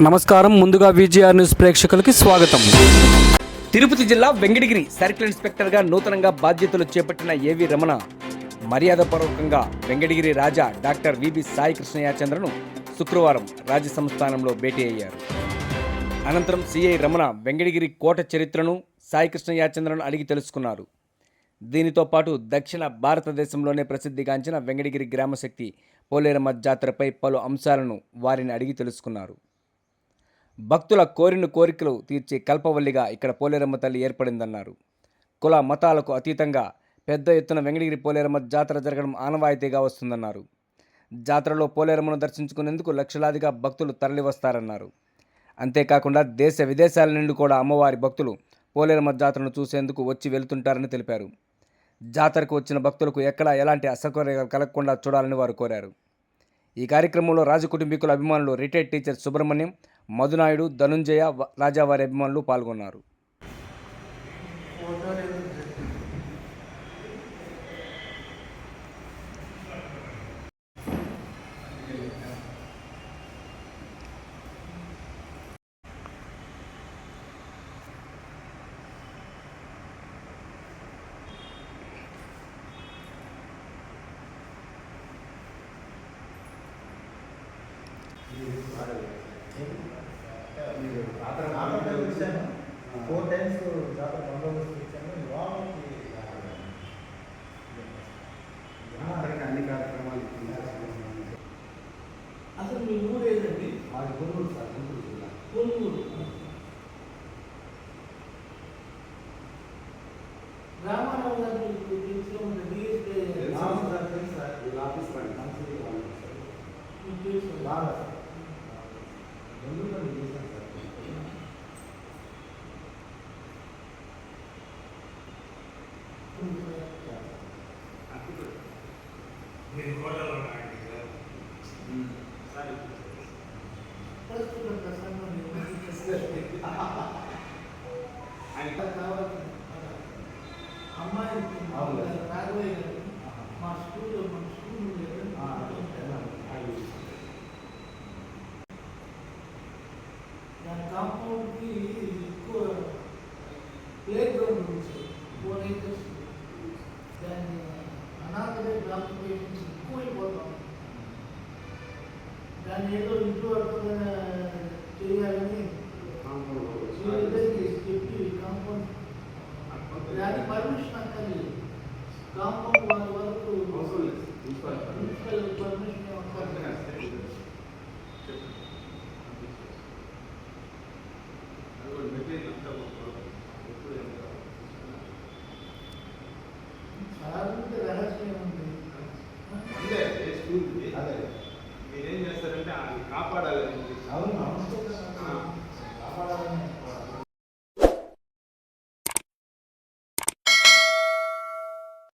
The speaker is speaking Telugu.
నమస్కారం. ముందుగా విజిఆర్ న్యూస్ ప్రేక్షకులకి స్వాగతం. తిరుపతి జిల్లా వెంకటగిరి సర్కిల్ ఇన్స్పెక్టర్గా నూతనంగా బాధ్యతలు చేపట్టిన ఏవి రమణ మర్యాదపూర్వకంగా Venkatagiri Raja doctor V B Sai కృష్ణయాచంద్రను శుక్రవారం రాజ సంస్థానంలో భేటీ అయ్యారు. అనంతరం సిఐ రమణ వెంకటగిరి కోట చరిత్రను సాయి కృష్ణయాచంద్రను అడిగి తెలుసుకున్నారు. దీనితో పాటు దక్షిణ భారతదేశంలోనే ప్రసిద్ధిగాంచిన వెంకటగిరి గ్రామశక్తి పోలేరమ్మ జాతరపై పలు అంశాలను వారిని అడిగి తెలుసుకున్నారు. భక్తుల కోరిన కోరికలు తీర్చే కల్పవల్లిగా ఇక్కడ పోలేరమ్మ తల్లి ఏర్పడిందన్నారు. కుల మతాలకు అతీతంగా పెద్ద ఎత్తున వెంకటగిరి పోలేరమ్మ జాతర జరగడం ఆనవాయితీగా వస్తుందన్నారు. జాతరలో పోలేరమ్మను దర్శించుకునేందుకు లక్షలాదిగా భక్తులు తరలివస్తారన్నారు. అంతేకాకుండా దేశ విదేశాల నుండి కూడా అమ్మవారి భక్తులు పోలేరమ్మ జాతరను చూసేందుకు వచ్చి వెళుతుంటారని తెలిపారు. జాతరకు వచ్చిన భక్తులకు ఎక్కడా ఎలాంటి అసౌకర్యాలు కలగకుండా చూడాలని వారు కోరారు. ఈ కార్యక్రమంలో రాజకుటుంబీకుల అభిమానులు రిటైర్డ్ టీచర్ సుబ్రహ్మణ్యం మధునాయుడు ధనుంజయ రాజావారి రాజా వారి అభిమానులు పాల్గొన్నారు ఫోర్ టైమ్స్ జాతర బందోబస్తు ఇచ్చాను వాళ్ళకి అన్ని కార్యక్రమాలు అసలు మీ ఊరు ఏదండి మాది గుంటూరు సార్ గుంటూరు జిల్లా కొనుగోలు రామారావు గారు మీకు తెలిసిన ఉన్న డిఎస్పీ ఆఫీస్ రండి మంచిది వాళ్ళు సార్. బెంగళూరులో చేశాను సార్ ప్రస్తుత ప్రసంగం కావాలి అమ్మాయి. రాఘవయ్య దాని కాంపౌండ్కి ఎక్కువ ప్లే గ్రౌండ్ ఉంది. ఫోర్ ఏకర్స్ దాన్ని ఆక్యుపేషన్స్ ఎక్కువైపోతాం. దాన్ని ఏదో ఇంట్లో అర్థమైన చేయాలని చెప్పి కాంపౌండ్. దాని పర్మిషన్ అక్కర్లేదు. కాంపౌండ్